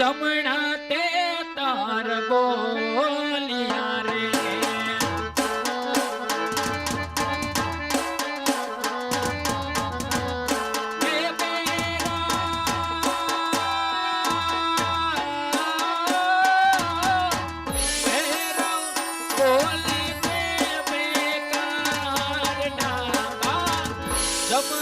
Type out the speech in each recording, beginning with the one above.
જમણા તે તાર બોલિયા રે. Come બેરા,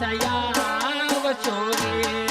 પાછા આવશો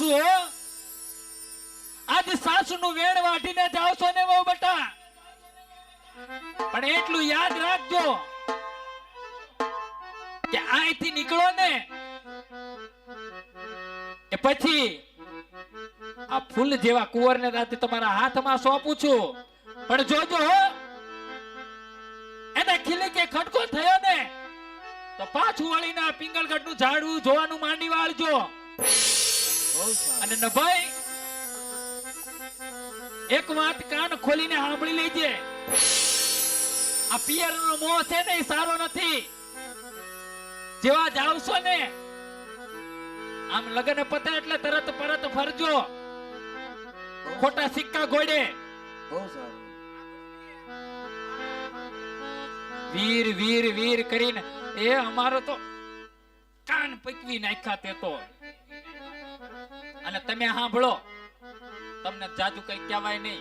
છું, હો. આજ સાસુ નું વેણ વાટીને જાવ ને બહુ બટા. પણ એટલું યાદ રાખજો કે અહીંથી નીકળો ને એ પછી આ ફૂલ જેવા કુંવર ને રાતે તમારા હાથમાં સોંપું છું? પણ જોજો એને ખીલી કે ખટકો થયો ને, તો પાછું વળીને પિંગલગઢનું ઝાડવું જોવાનું માંડી વાળજો. અને ન ભાઈ એક વાત કાન ખોલીને સાંભળી લેજે. આ પિયર નો મોહ છે ને સારો નથી. જેવા જાવશો ને આમ લગ્ન પતે એટલે તરત પરત ફરજો. ખોટા સિક્કા ગોડે વીર વીર વીર કરીને એ અમારો તો કાન પકવી નાખ્યા તે તો. અને તમે સાંભળો. તમને જાજુ કઈ કહેવાય નહીં.